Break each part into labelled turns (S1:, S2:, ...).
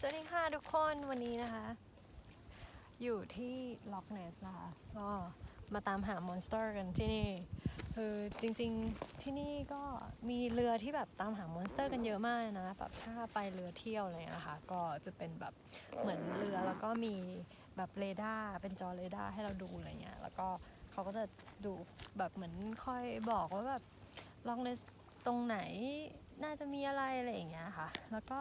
S1: สวัสดีค่ะทุกคนวันนี้นะคะ อยู่ที่ล็อกเนสนะคะก็มาตามหามอนสเตอร์กันที่นี่ คือจริงๆที่นี่ก็มีเรือที่แบบตามหามอนสเตอร์กันเยอะมากนะแบบถ้าไปเรือเที่ยวอะไรอย่างเงี้ยนะคะ ก็จะเป็นแบบเหมือนเรือแล้วก็มีแบบเรดาร์เป็นจอเรดาร์ให้เราดูอะไรเงี้ยแล้วก็เขาก็จะดูแบบเหมือนค่อยบอกว่าแบบล็อกเนสตรงไหนน่าจะมีอะไรอะไรอย่างเงี้ยค่ะ แล้วก็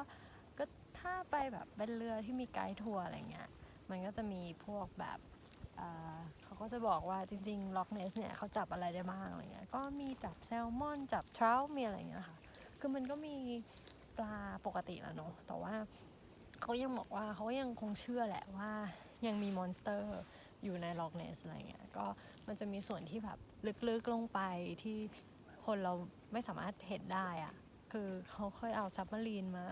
S1: ก็ ถ้าไปแบบเป็นเรือที่มีไกด์ทัวร์อะไรเงี้ย มันก็จะมีพวกแบบเเขาก็จะบอกว่าจริงๆล็อกเนสเนี่ยเขาจับอะไรได้บ้างอะไรเงี้ย ก็มีจับแซลมอนจับทรามีอะไรเงี้ยค่ะ คือมันก็มีปลาปกติแล้วเนอะแต่ว่าเขายังบอกว่าเขายังคงเชื่อแหละว่ายังมีมอนสเตอร์อยู่ในล็อกเนสอะไรเงี้ย ก็มันจะมีส่วนที่แบบลึกๆลงไปที่คนเราไม่สามารถเห็นได้อะคือเขาเคยเอาซับมารีนมา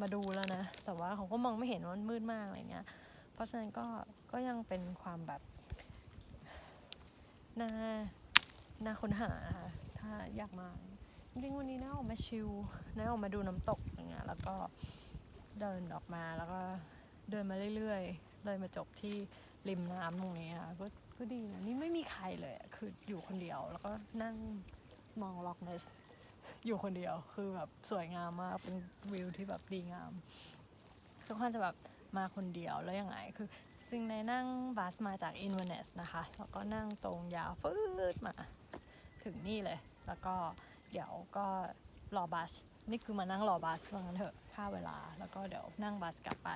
S1: มาดูแล้วนะ แต่ว่าเขาก็มองไม่เห็นว่ามันมืดมากอะไรเงี้ย เพราะฉะนั้นก็ก็ยังเป็นความแบบน่าน่าค้นหาค่ะถ้าอยากมาจริงวันนี้น่าออกมาชิลน่าออกมาดูน้ำตกอย่างเงี้ยแล้วก็เดินออกมาแล้วก็เดินมาเรื่อยๆ เลยมาจบที่ริมน้ำตรงนี้ค่ะก็ก็ดีนะนี่ไม่มีใครเลยคืออยู่คนเดียวแล้วก็นั่งมองล็อกเนส อยู่คนเดียว คือแบบสวยงามมาก เป็นวิวที่แบบดีงาม ทุกคนจะแบบมาคนเดียวแล้วยังไง คือซึ่งในนั่งบัสมาจากอินเวเนสนะคะ แล้วก็นั่งตรงยาวฟืดมา ถึงนี่เลย แล้วก็เดี๋ยวก็รอบัส นี่คือมานั่งรอบัสว่างั้นเถอะ ค่าเวลา แล้วก็เดี๋ยวนั่งบัสกลับไป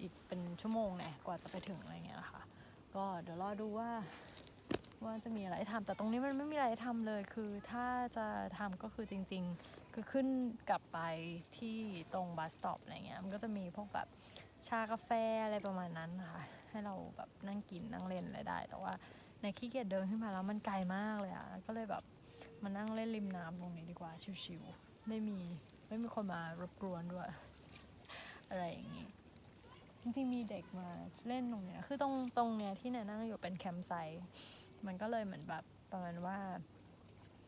S1: อีกเป็นชั่วโมงเนี่ยกว่าจะไปถึงอะไรเงี้ยนะคะ ก็เดี๋ยวรอดูว่า ว่าจะมีอะไรให้ทำแต่ตรงนี้มันไม่มีอะไรให้ทำเลย คือถ้าจะทำก็คือจริง ๆ คือขึ้นกลับไปที่ตรงบัสสต็อปอะไรเงี้ยมันก็จะมีพวกแบบชากาแฟอะไรประมาณนั้นนะคะให้เราแบบนั่งกินนั่งเล่นอะไรได้ แต่ว่าในขี้เกียจเดินขึ้นมาแล้วมันไกลมากเลยอะก็เลยแบบมานั่งเล่นริมน้ำตรงนี้ดีกว่าชิวๆไม่มีไม่มีคนมารบกวนด้วย อะไรอย่างงี้จริงๆมีเด็กมาเล่นตรงเนี้ยคือตรงตรงเนี้ยที่แนนนั่งอยู่เป็นแคมป์ไซต์ มันก็เลยเหมือนแบบประมาณว่า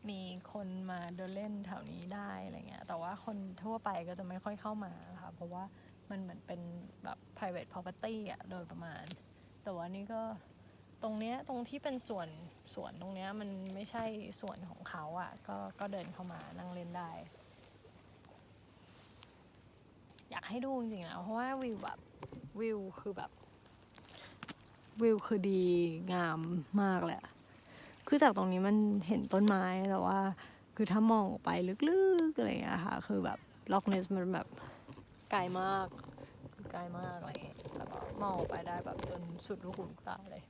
S1: มีคนมาเดินเล่นแถวนี้ได้อะไรเงี้ย แต่ว่าคนทั่วไปก็จะไม่ค่อยเข้ามาค่ะ เพราะว่ามันเหมือนเป็นแบบ private property อะโดยประมาณ แต่ว่านี่ก็ตรงเนี้ยตรงที่เป็นส่วนสวนตรงเนี้ยมันไม่ใช่ส่วนของเขาอะก็ก็เดินเข้ามานั่งเล่นได้ อยากให้ดูจริงๆนะเพราะว่าวิวแบบวิวคือแบบ วิวคือดีงามมากเลยอะคือจากตรงนี้มันเห็นต้นไม้แต่ว่า คือถ้ามองออกไปลึกๆอะไรอย่างเงี้ยค่ะ คือแบบล็อกเนสมันแบบไกลมากไกลมากอะไรอย่างเงี้ยแล้วก็มองออกไปได้แบบจนสุดลูกหูลูกตาเลย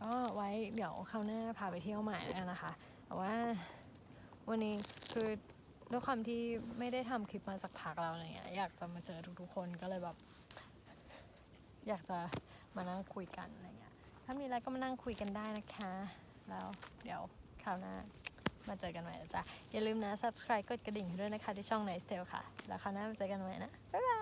S1: ก็ไว้เดี๋ยวคราวหน้าพาไปเที่ยวใหม่แล้วนนะคะ แต่ว่าวันนี้คือด้วยความที่ไม่ได้ทำคลิปมาสักพักแล้วอะไรเงี้ยอยากจะมาเจอทุกๆคนก็เลยแบบ อยากจะ มานั่งคุยกันอะไรเงี้ย ถ้ามีอะไรก็มานั่งคุยกันได้นะคะ แล้วเดี๋ยวคราวหน้ามาเจอกันใหม่นะจ๊ะ อย่าลืมนะ subscribe กดกระดิ่งด้วยนะคะที่ช่อง Nice Tale ค่ะ แล้วคราวหน้ามาเจอกันใหม่นะ บ๊ายบาย